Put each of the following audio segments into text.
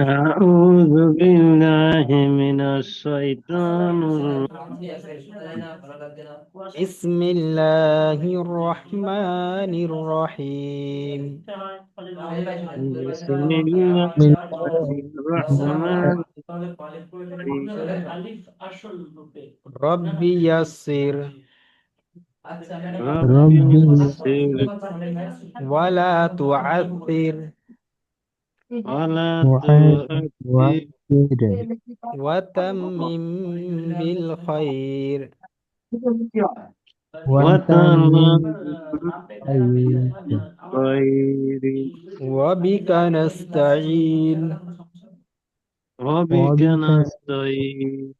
أعوذ بالله من الشيطان بسم الله الرحمن الرحيم. بسم الله الرحمن رب يسر. رب يسر. ولا تعثر ولا تؤثر وتمم بالخير وتمم خير وبك نستعين. وبك نستعين.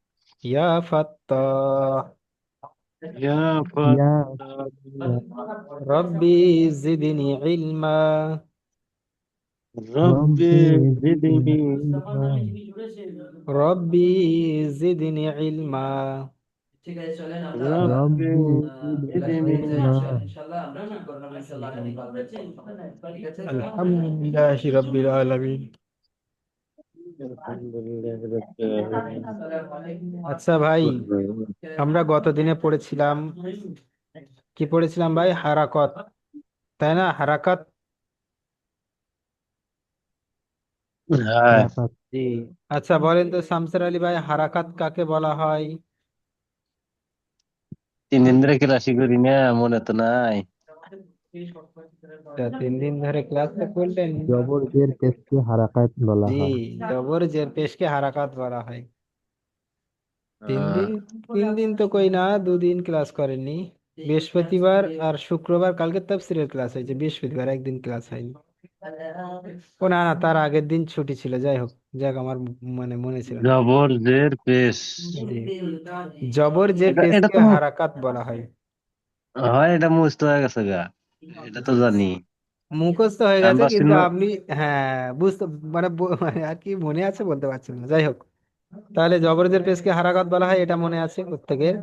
يا فتاح. يا فتاح. ربي زدني علما. রব্বি আচ্ছা ভাই আমরা গত দিনে পড়েছিলাম কি পড়েছিলাম ভাই? হারাকত। তাই না? হারাকত হ্যাঁ। জি। আচ্ছা বলেন তো শামসের আলী ভাই হারাকাত কাকে বলা হয়? তিন দিন ধরে ক্লাসই করি না মনে তো নাই। তা তিন দিন ধরে ক্লাস তো করলেন? জবর জের পেশকে হারাকাত বলা জি হয়। জবর জের পেশকে হারাকাত বলা হয়। তিন আহ, দিন তিন দিন তো কই না দুদিন ক্লাস করেননি। বৃহস্পতিবার আর শুক্রবার কালকে তাফসীরের ক্লাস হয়েছে বৃহস্পতিবার একদিন ক্লাস হয়নি। ও না না তার আগের দিন ছুটি ছিল যাই হোক যাক আমার মানে মনে ছিল না। জবর জের পেশ জি। জবর জের এটা এটা পেশকে তো হারাকাত বলা হয়। হয় এটা মুখস্থ হয়ে গেছে গা। এটা তো জানি। মুখস্থ হয়ে গেছে ভাবছি কিন্তু আপনি হ্যাঁ বুঝতে মানে ব- মানে আর কি মনে আছে বলতে পারছেন না। যাই হোক তাহলে জবরজের পেশকে হারাকাত বলা হয় এটা মনে আছে প্রত্যেকের।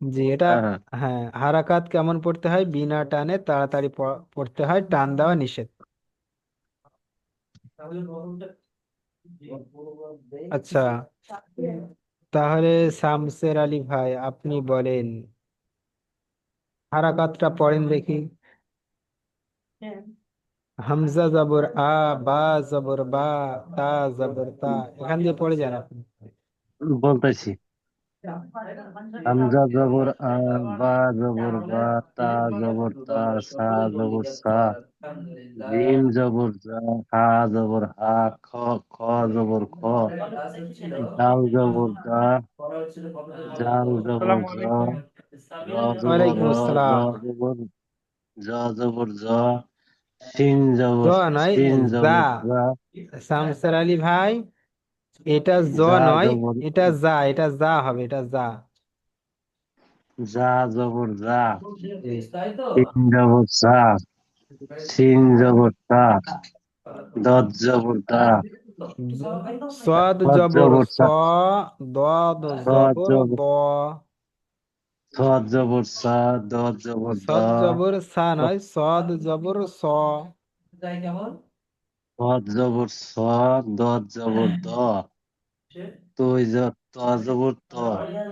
জি এটা হ্যাঁ হ্যাঁ। হ্যাঁ হারাকাত কেমন পড়তে হয়? বিনা টানে তাড়াতাড়ি প- পড়তে হয় টান দেওয়া নিষেধ। আচ্ছা। তাহলে শামসের আলী ভাই আপনি বলেন। হারাকাতটা পড়েন দেখি। হামজা জবর আ বা জবর বা তা জবর তা। এখান দিয়ে পড়ে যান আপনি। বলতেছি। হামজা জবর আ বা জবর বা তা জবর তা সা জবর সা। জিম জবর জা হা জবর হা খ খ জবর খ জাল জবর জা জাল জবর জ জবর জ জবর জ সিন জবর সিন জবর আলী ভাই এটা জ যা নয় এটা যা এটা যা হবে এটা যা। যা জবর যা। সিন জবর সিন জবর সা দত জবর দা সদ জবর স দদ জবর দ সদ জবর সা দত জবর দ। সদ জবর সা নয় সদ জবর স। সদ জবর স দত জবর দ। তুই জ ত জবর ত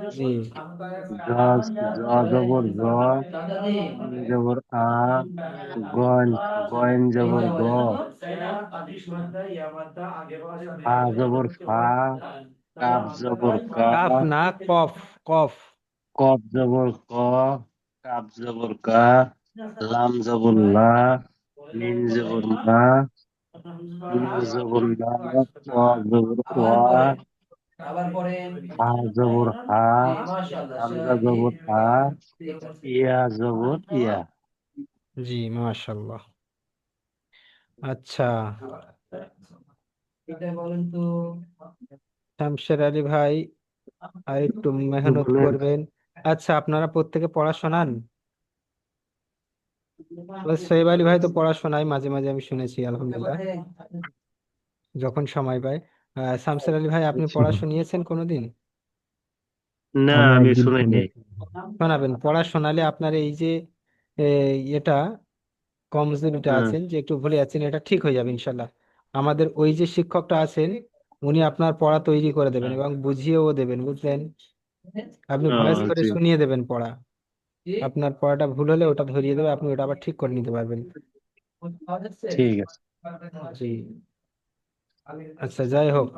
জি জবর জ জবর আ গন গয়েন জবর গ জবর ফা জবর কাফ না কফ কফ কফ জবর ক কাপ জবর কা লাম জবর লা মিম জবর নুন জবর না জবর হা জবর হা হামজা জবর হা ইয়া জবর ইয়া। জি মাশাল্লাহ আচ্ছা। শামশের আলী ভাই আর একটু মেহনত করবেন। আচ্ছা আপনারা প্রত্যেকে পড়া শোনান সোহেব আলী ভাই তো পড়া শোনায় মাঝে মাঝে আমি শুনেছি আলহামদুলিল্লাহ। যখন সময় পায়। আহ শামসের আলী ভাই আপনি পড়া শুনিয়েছেন কোনোদিন? না আমি আমি একদিন শুনি শুনেছি শোনাবেন পড়া শোনালে আপনার এই যে এ, এটা কমজোরিটা হুম আছেন যে একটু ভুলে যাচ্ছেন এটা ঠিক হয়ে যাবে ইনশাল্লাহ আমাদের ওই যে শিক্ষকটা আছেন উনি আপনার পড়া তৈরি করে দেবেন এবং বুঝিয়েও দেবেন বুঝলেন? আপনি ও ভয়েস করে জি শুনিয়ে দেবেন পড়া। আপনার পড়াটা ভুল হলে ওটা ধরিয়ে দেবে আপনি ওটা আবার ঠিক করে নিতে পারবেন। ঠিক আছে। জি। আচ্ছা যাই হোক।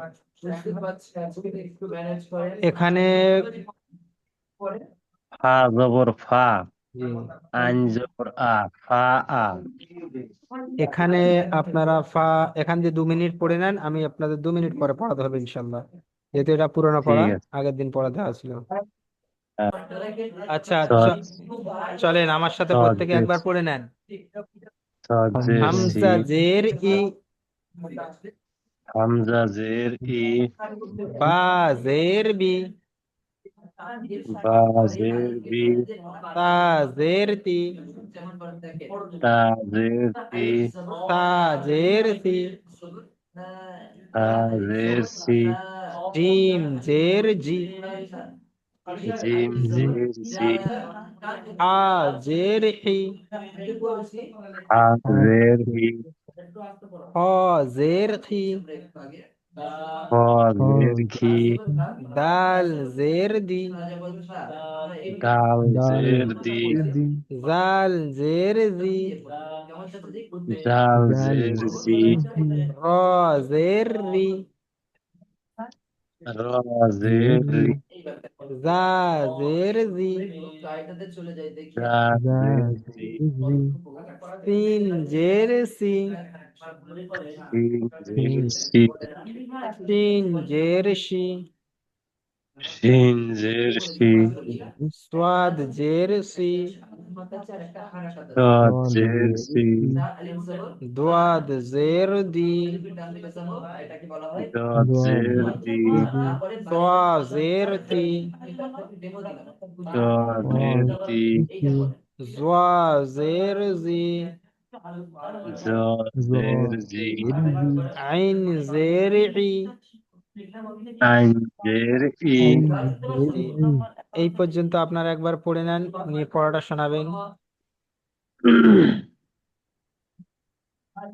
এখানে ফা জবর ফা। আইন জবর আ ফা আ। এখানে আপনারা ফা এখান দিয়ে দু মিনিট পড়ে নেন আমি আপনাদের দু মিনিট পরে পড়াতে হবে ইনশাল্লাহ যেহেতু এটা পুরোনো পড়া আগের দিন পড়া দেওয়া ছিল আচ্ছা চলেন আমার সাথে প্রত্যেকে একবার পড়ে নেন। হামজা জের ই হামজা জের ই বা জের বি বা জের বি তা জের তি তা জের তি তা জের সি তা জের সি জিম জের জি জিম জের সি হা জের হি হা জের হি খ জের খি খ জের খি দাল জের দি দাল ডাল জের দি দি জাল জের জি জাল জাল জের জি জি র র জের জি জা জা জের জি জি সিন জের সি শিন জের সি সিন জের সি সাদ জের সি সদ সদ জের সি দোয়াদ জের দি দদ জের দি তোয়া জের তি দদ জের দি জোয়া জের জি জ জের জি আইন জের ই আইন জের এই পর্যন্ত আপনারা একবার পড়ে নেন নিয়ে পড়াটা শোনাবেন।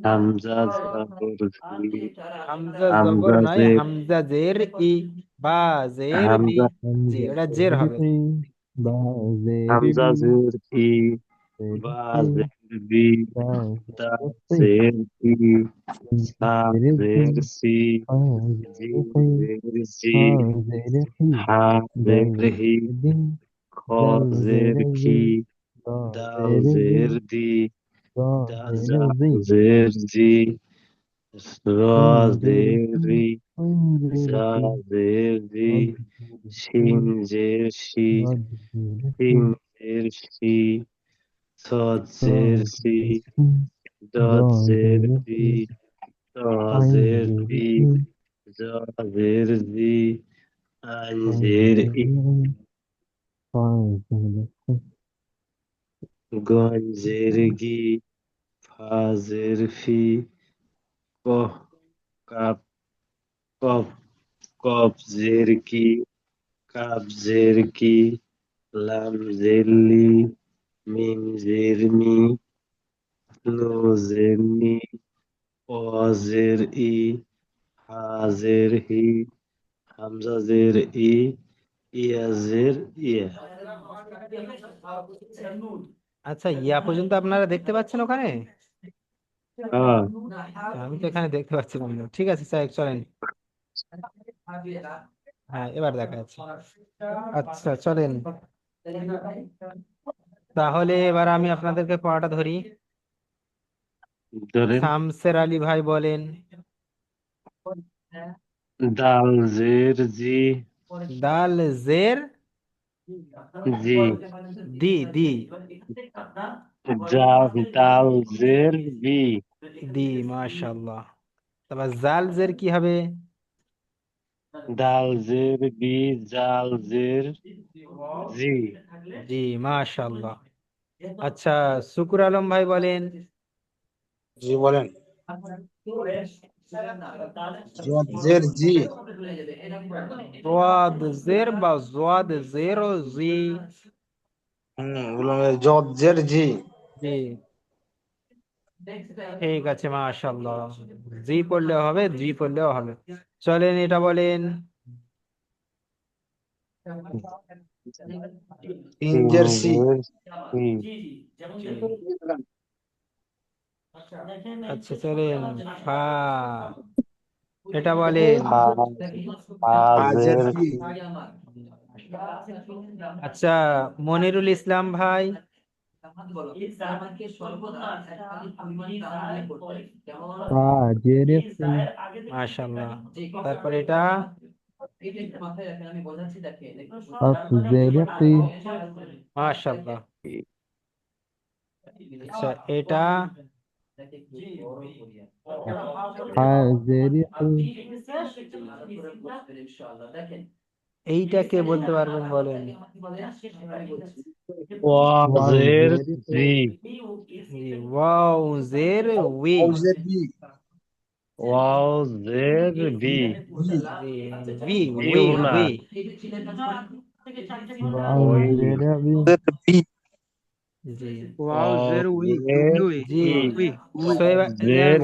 হামজা জবর হামজা জবর নয় জের। হামজা জের ই বা জের এটা জের হবে। বা জের হামজা জের ই। জের বা সি জের বি বা দা জের সি জের ই সা জের জের সি সি হা জিম জের সি জের জি হা জের হা সি দাল জের হি দি খ জাল জের জের জি খি দা দাল জের জি জের দি দা দা জের জা জি জের জি র সিন জের জের সি রি আইন জের জা সি জের রি সদ জের সি শিন জের শি সদ জের সি শিন জের শি সদ জের সদ সি জের সি দদ দ জের জের দি সি ত আইন জের জের দি সি জ জের দি আইন আইন জের জের ই ই ফা জের সি গন জের গি ফা জের ফি কহ কাপ কপ কপ জের কি কাপ জের কি লাম জের লি মিম জের মি নো নি অ জের ই হা জের হি হামজাজের ই ইয়া জের ইয়া আচ্ছা ইয়া পর্যন্ত আপনারা দেখতে পাচ্ছেন ওখানে? হ্যাঁ। আমি তো এখানে দেখতে পাচ্ছি না ঠিক আছে স্যার চলেন। হ্যাঁ এবার দেখা যাচ্ছে। আচ্ছা চলেন। তাহলে এবার আমি আপনাদেরকে পড়াটা ধরি। ধরেন। শামসের আলী ভাই বলেন দাল জের জি। দাল জের জি। দি দি। জা দাল জের বি। দি মাশাআল্লাহ। তারপর জাল জের কি হবে? দাল জের বি জাল জের জি। জি মাশাআল্লাহ। আচ্ছা শুকুর আলম ভাই বলেন। জি বলেন। জের জি। জোয়াদ জের বা জোয়াদ জের ও জি। হুম জের জি। জি। ঠিক আছে মাশাআল্লাহ। জি পড়লেও হবে জি পড়লেও হবে। চলেন এটা বলেন। তিন জের সি আচ্ছা চলেন। ফা। এটা বলেন। ফা। জের ফি আচ্ছা মনিরুল ইসলাম ভাই। মাশাআল্লাহ। তারপর এটা। মাশাআল্লাহ আচ্ছা এটা ফা এইটা কে বলতে পারবেন বলেন। ওয়াও জের ওয়াও জের উই উই। উই ওয়াও জেরে জের ই সোহেব আ-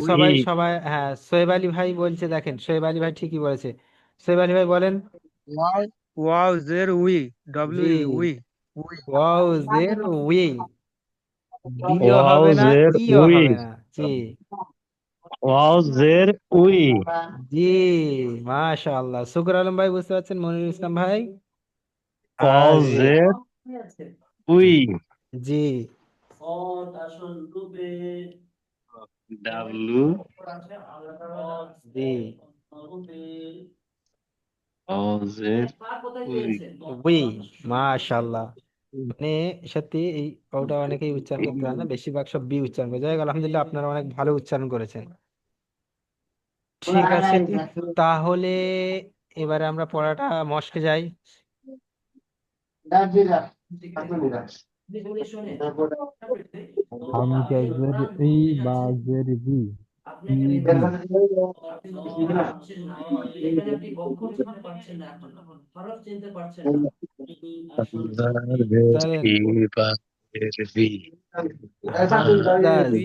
সবাই সবাই হ্যাঁ সোহেব আলী ভাই বলছে দেখেন সোহেব আলী ভাই ঠিকই বলেছে। সোহেব আলী ভাই বলেন। Wow, there we W জি। ওয়াও জের উই বিও হবে না ইও উই। হবে না? জি। ওয়াজের উই। জি মাশাআল্লাহ। শুকর আলম ভাই বুঝতে পারছেন? মনিরুল ইসলাম ভাই? ওয়াজের উই। জি। ডাব্লু। জি। ওয়াজের উই। উই মাশাআল্লাহ। মানে সত্যি এই ওটা অনেকেই উচ্চারণ করতে পারে না। বেশিরভাগ সব বি উচ্চারণ করে। যাই হোক, আলহামদুলিল্লাহ আপনারা অনেক ভালো উচ্চারণ করেছেন। ঠিক আছে। তাহলে এবারে আমরা পড়াটা মস্কে যাই।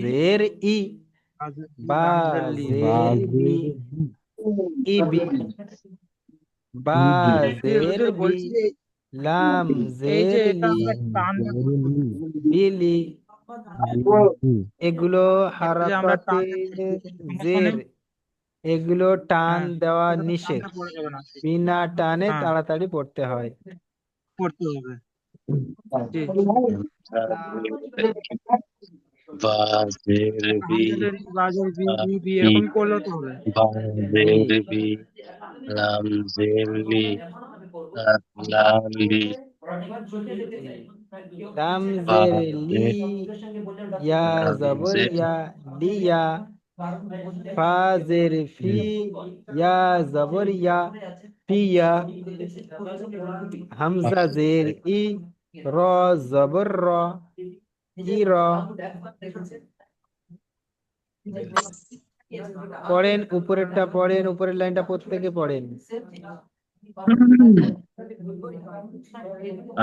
জের ই লাম বিলি এগুলো জের এগুলো টান হ্যাঁ। দেওয়া নিষেধ বিনা টানে হ্যাঁ। তাড়াতাড়ি পড়তে হয় পড়তে হবে জি বাজের বি আমাদের বাজার বি বি বি এরকম করলেও তো হবে বাজের বি লাম জের লি লাম লি লাম বা জের লি ইয়া জবর জের ইয়া লিয়া ফা জের জের পড়েন উপরেরটা পড়েন উপরের লাইনটা প্রত্যেকে পড়েন।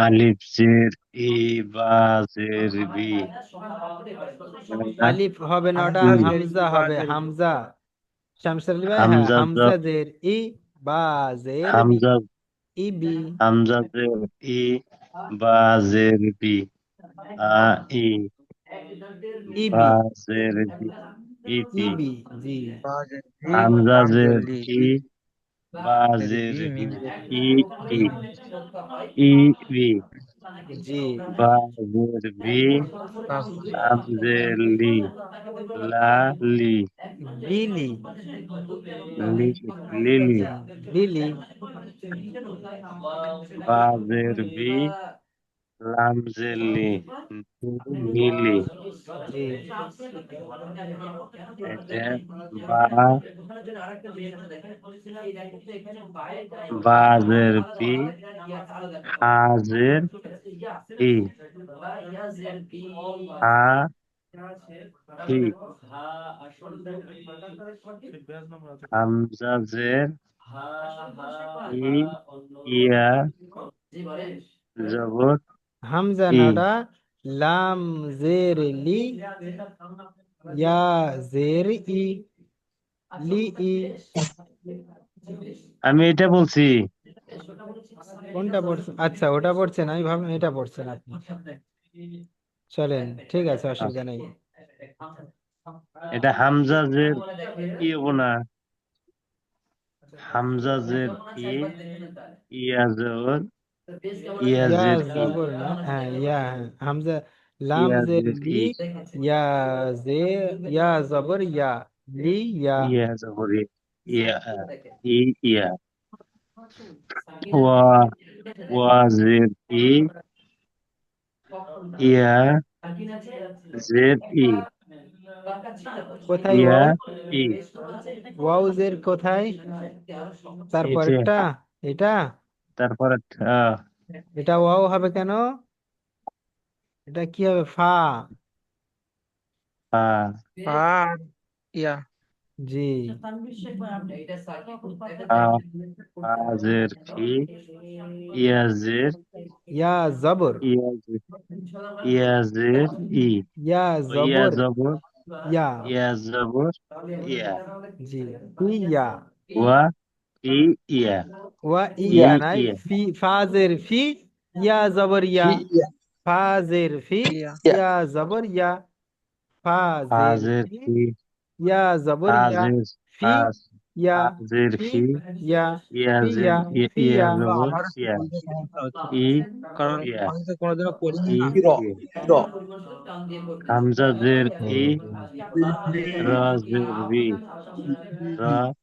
আলিফ জের ই বা জের বি। আলিফ হবে না ওটা হুম। হামজা হবে হামজা। শামসুর আলী ভাই হ্যাঁ হামজা হামজা জের ই বা জের হামজা ই বি। হামজা জের ই বা জের বি। আ ই জের বি ই ই বি বি জি. হামজা জের ই বা জের ই ই ই বি বা জের বি লাম লি লা লি বিলি লি লিলি বিলি বা জের বি লাম জের লি মিলি বাজের বি হাজের ই হা হি হামজা জের ইয়া জবর হামজা ই না লাম জের লি ইয়া জের ই লি ই। আমি এটা বলছি। কোনটা পড়ছেন আচ্ছা ওটা পড়ছেন আমি ভাবলাম এটা পড়ছেন আপনি। চলেন ঠিক আছে অসুবিধা নেই। এটা হামজা জের ই হব না। হামজা জের ই ইয়া জবর ইয়া ইয়া জের ই জবর না হ্যাঁ ইয়া হ্যাঁ হামজা লাম ইয়া জের জের লি ই ইয়া জে ইয়া জবর ইয়া লি ইয়া ইয়া জবর ই ইয়া ই ইয়া ওয়া ওয়া জের ই ইয়া জের ই কোথায় ইয়া ওয়াও ই ওয়াও জের কোথায় তারপর এটা এটা এটা তারপরে আহ, এটা ওয়াও হবে কেন? এটা কি হবে? ফা। ফা। আর ইয়া। জি। ফা ফা ফি ইয়াজের ইয়া জবর ইয়া জের ইয়া জের ই। ইয়া ইয়া জবর জবর ইয়া। ইয়া জবর ইয়া। জি। ইয়া। ওয়া। ই ইয়া ওয়া ই ইয়া নাই ইয়া ফি ফাজের ফি ইয়া জবর ইয়া ফি ইয়া ফাজের ফি ইয়া ইয়া জবর ইয়া ফাজের ফাজের ফি ফি ইয়া জবর ইয়া ফাজের ফি ফাজ ইয়া ফাজের ফি ফি ইয়া ইয়া ফি জের ইয়া ই- ফি ইয়া ইয়া জবর আমার ইয়া বলতে সমস্যা হচ্ছে ই কারণ ইয়া আমি তো কোনোদিনও পড়িনি ই না হির ইয়া হির হামজা জের ই র জের বি র জবর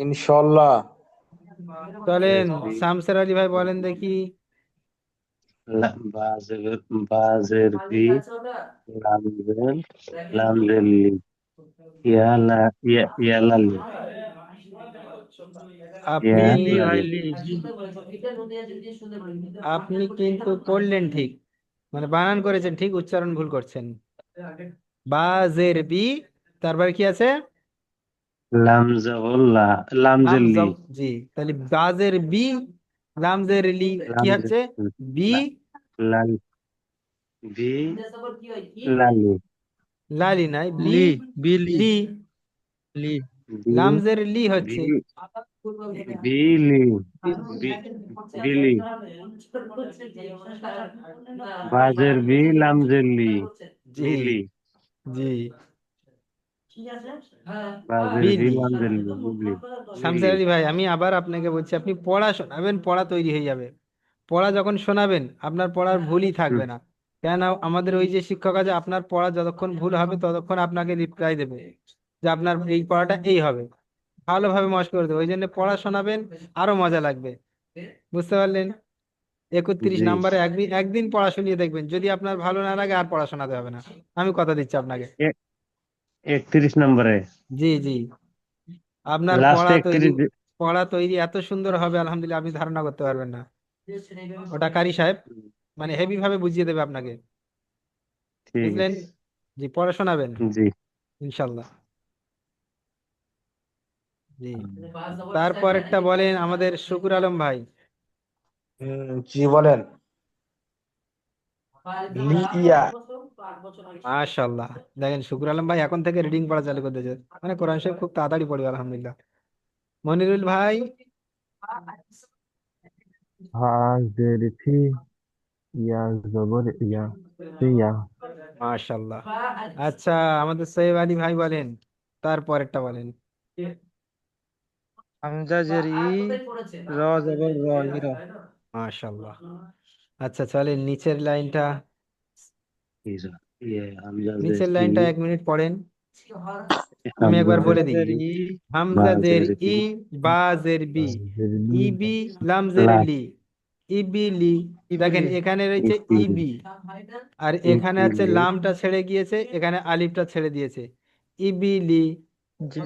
ইনশাল্লাহ চলেন শামসের আলী ভাই বলেন দেখি। আপনি আপনি কিন্তু করলেন ঠিক। মানে বানান করেছেন ঠিক উচ্চারণ ভুল করছেন। বাজের বি তারপরে কি আছে? লাম জবর লা। লাম লাম জের জি তাহলে বাজের বি লামজের লি কি হচ্ছে বি? লাল। বি? লালি। লালি নাই বি। লি বিলি লি। লি। বি। লি হচ্ছে। বিলি বিলি বাজের বি লাম জের লি। জি বিলি জি বাজের বি বিলি লাম জের লি বিলি শামসের আলী ভাই আমি আবার আপনাকে বলছি আপনি পড়া শোনাবেন পড়া তৈরি হয়ে যাবে। পড়া যখন শোনাবেন আপনার পড়ার ভুলই থাকবে না। কেন আমাদের ওই যে শিক্ষক আছে আপনার পড়া যতক্ষণ ভুল হবে ততক্ষণ আপনাকে রিপ্লাই দেবে যে আপনার এই পড়াটা এই হবে। ভালোভাবে মস্ক করে দেবে। ওই জন্য পড়া শোনাবেন আরও মজা লাগবে। বুঝতে পারলেন? একত্রিশ জি। নাম্বারে একদিন একদিন পড়া শুনিয়ে দেখবেন। যদি আপনার ভালো না লাগে আর পড়া শোনাতে হবে না। আমি কথা দিচ্ছি আপনাকে। একত্রিশ নম্বরে। জি জি। আপনার লাস্ট পড়া তৈরি একত্রিশ পড়া তৈরি এত সুন্দর হবে আলহামদুলিল্লাহ আপনি ধারণা করতে পারবেন না। ওটা কারি সাহেব মানে হেভি ভাবে বুঝিয়ে দেবে আপনাকে। ঠিক বুঝলেন? জি পড়া শোনাবেন। জি। ইনশাল্লাহ জি। তারপরেরটা বলেন আমাদের শুকুর আলম ভাই। হুম, জি বলেন। লিয়া মাশাল্লাহ দেখেন শুকুর আলম ভাই এখন থেকে রিডিং পড়া চালু করতে চায় মানে কোরআন শরীফ খুব তাড়াতাড়ি পড়বে আলহামদুলিল্লাহ। মনিরুল ভাই? ইয়া জবর ইয়া মাশাল্লাহ আচ্ছা আমাদের সৈয়দ আলী ভাই বলেন তারপরেরটা বলেন। হামজা জের র জবর র র আচ্ছা চলেন নিচের লাইনটা। নিচের লাইনটা এক মিনিট পড়েন। আমি একবার বলে দিই। জের ই বাজের বি ইবি লাম জের লা লি ইবি লি। দেখেন এখানে রয়েছে ইবি। আর এখানে আছে লামটা ছেড়ে গিয়েছে এখানে আলিফটা ছেড়ে দিয়েছে। ইবিলি জি।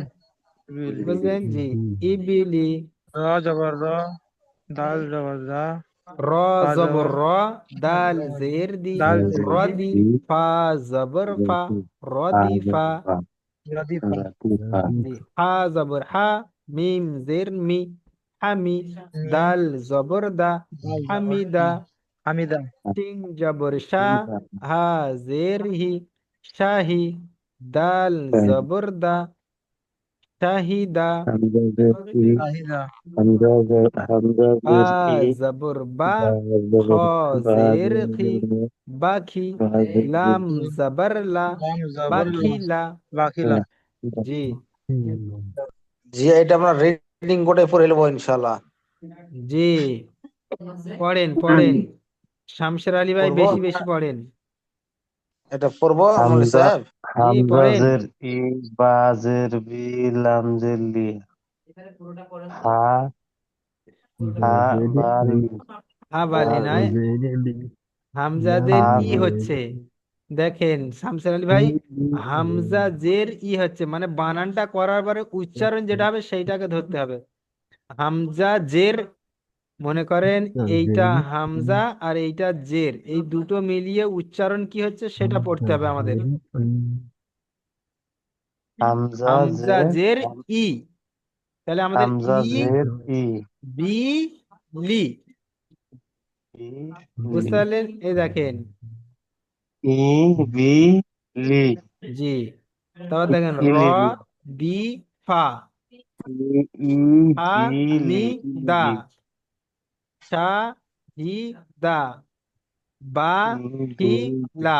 বুঝলেন? জি। ইবিলি র জবর র দাল জবর দা র জবর র দাল জের দি দাল বা জের র জের দি ই ফা জবর ফা র হা দি ফা হা জবর হা মিম জের মি হামি দাল জবর দা হামিদা হামিদা শিন জবর শাহ হা জের হি শাহি দাল জবর দা শাহিদা হামজা শাহিদা হামজা হামজা জবর বা খ জের জের খি বাখি লাম জবর লা বাখিলা জি। জি এটা আমরা রিডিং করে পড়ে নেব ইনশাল্লাহ জি। পড়েন পড়েন। শামশের আলী ভাই বেশি বেশি পড়েন। এটা পড়ব মৌলী হামজা সাহেব? জি পড়েন। জের ই বা জের বি লাম জের লি হা হা বাজের বা লি। হা বালি হা নয় বাজের হামজাদের হা ই জের হচ্ছে। দেখেন শামসের আলী ভাই হামজা জের ই হচ্ছে। মানে বানানটা করার পরে উচ্চারণ যেটা হবে সেইটাকে ধরতে হবে। হামজা জের মনে করেন এইটা হামজা আর এইটা জের। এই দুটো মিলিয়ে উচ্চারণ কি হচ্ছে সেটা পড়তে হবে আমাদের। হামজা হামজা জের ই। তাহলে আমাদের হামজা ই জের ই। বি লি। বুঝতে পারলেন? এই দেখেন। ই বি লি। জি। তারপর দেখেন র দি ফা। ই ই মি লি। দা। লি শা হি দা বা ই বি লা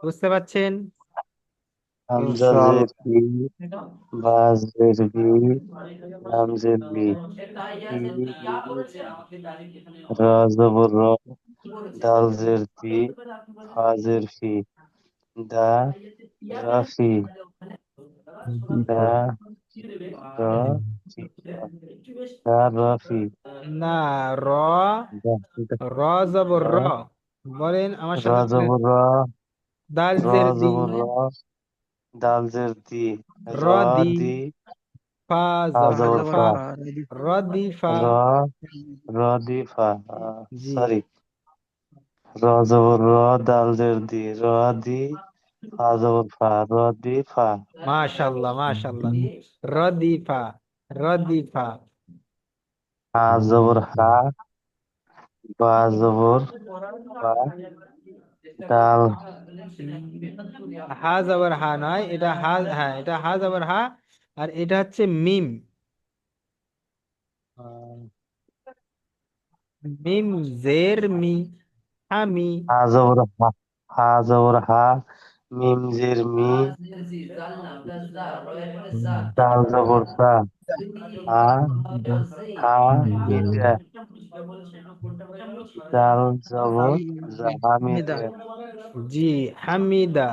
বুঝতে পারছেন? হামজা জের বা জের বি লাম জের বি রা জবর র দাল জের দি ফা জের ফি দা রাফি দা না র র জবর র। বলেন আমার সাথে দাল জের দি। দাল জের দি। র দি ফা জবর ফা। র দি ফা। র দি ফা সরি র জবর র দাল জের দি। র দি ফা জবর ফা র দি ফা মাশাল্লাহ মাশাল্লাহ র দি ফা র দি হা জবর হা বা জবর বা ডাল হা জবর হা নয় এটা হা হ্যাঁ এটা হা জবর হা আর এটা হচ্ছে মিম। মিম জের মি হামি হা জবর হা হা জবর হা মিম জের মি ডাল জবর সা হা হা মিদা ডাল জবর হামিদা জি হামিদা।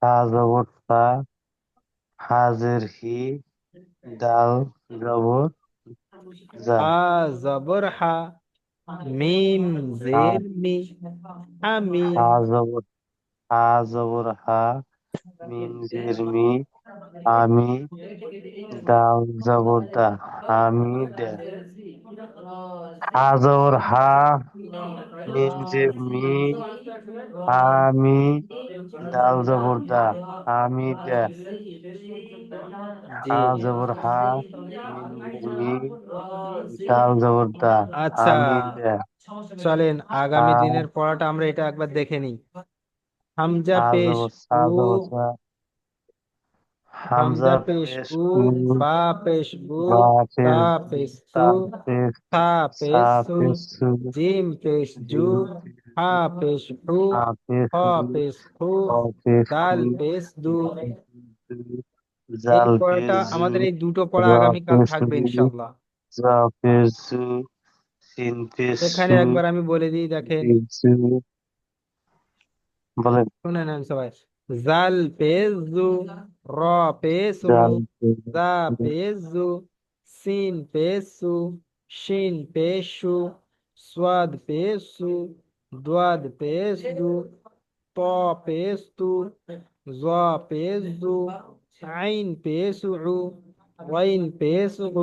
হা জবর সা হাজের হি ডাল জবর হা জবর হা মিম জের মি হামি হা জবর হা জবর হা মিম জের মি আমি ডাল জবর দা। হামিদা হা জবর হা মিম জের মি আমি ডাল জবর দা। হামিদা জি হা জবর হা মিম মি ডাল জবর দা। আচ্ছা চলেন আগামী দিনের পড়াটা আমরা এটা একবার দেখে নিই। হামজা পেশ উ হামজা পেশ উ উ বা। পেশ বু বা তা পেশ তা থা সা পেশ সু। জিম পেশ জু হা পেশ হু হা পেশ হ দাল পেশ দু। এই জাল পড়াটা পেশ জু আমাদের এই দুটো পড়া আগামীকাল থাকবে জু ইনশাল্লাহ জা পেশ জু সিন পেশ এখানে একবার আমি বলে দিই দেখেন। বলেন। শুনে নেন সবাই। জাল পেশ জু র জাল জা পেশ জু সিন পেশ সু শিন পেশ সু সোয়াদ পেশ সু দোয়াদ পেশ দু ত পেশ তু জ দু আইন উ ওয়াইন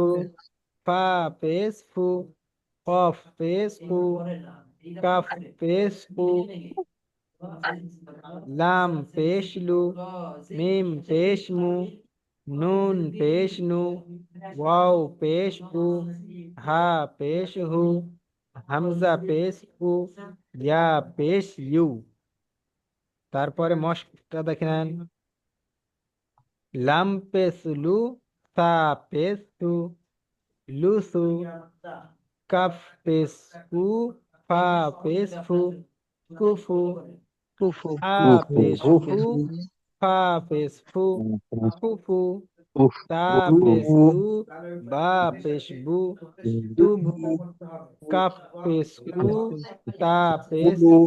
উ ফা পেশ ফু কফ কু কাফ পেশ কু লাম পেশলু, মিম পেশমু, নুন পেশনু, ওয়াও পেশউ হা পেশহু, হামজা পেশউ ইয়া পেশ ইউ তারপরে মশকটা দেখেন লাম পেসলু সা পেসু লুসু, কাফ পেসু ফা পেসফু কুফু। কুফু হা উফ, পেসফু ফা পেসফু কুফু উফ, তা উফ, পেসু বা পেসবু তুবু কাফ পেসু তা পেসু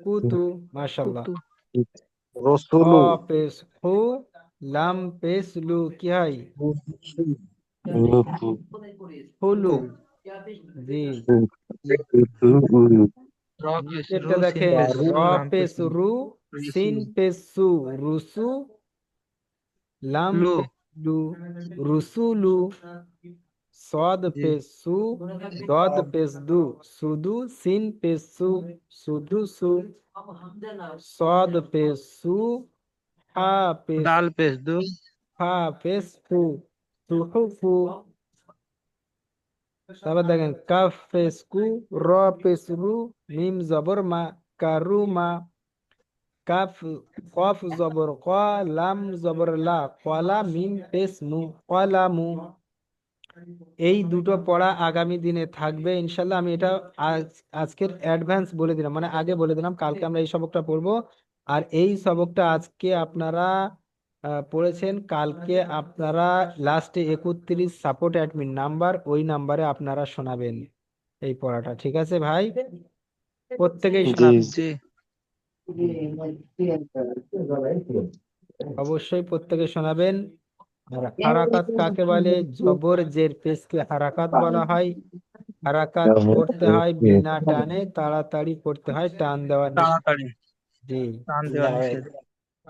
কুতু মাশাআল্লাহ ক হয় লুফু, হুলু জি এটা দেখেন র পেস রু সিন পেস সু রুসু লাম লু। পেস লু রুসুলু সদ পেস সু দদ পেস দু সুদু সিন পেস সু সুদু সু সদ পেস সু হা পেস দাল পেশ দু ফা পেস ফু সুহুফু তারপর দেখেন, কাফ র পেস রু মিম জবর, মা কারু, মা কাফ, কফ জবর, ক, লাম জবর, লা, কলা, মিম পেস মু। কলামু এই দুটো পড়া আগামী দিনে থাকবে ইনশাল্লাহ আমি এটা আজকের অ্যাডভান্স বলে দিলাম মানে আগে বলে দিলাম, কালকে আমরা এই সবকটা পড়ব। আর এই সবকটা আজকে আপনারা পড়েছেন। কালকে আপনারা লাস্টে একত্রিশ সাপোর্ট অ্যাডমিন নাম্বার ওই নাম্বারে আপনারা শোনাবেন এই পড়াটা ঠিক আছে ভাই? প্রত্যেকেই জি শোনাবেন। জি। অবশ্যই প্রত্যেকে শোনাবেন। আর হারাকাত কাকে বলে? জবর জের পেশকে হারাকাত বলা হয়। হারাকাত করতে হয় বিনা টানে তাড়াতাড়ি করতে হয় টান দেওয়া নিষেধ। তাড়াতাড়ি। জি। টান দেওয়া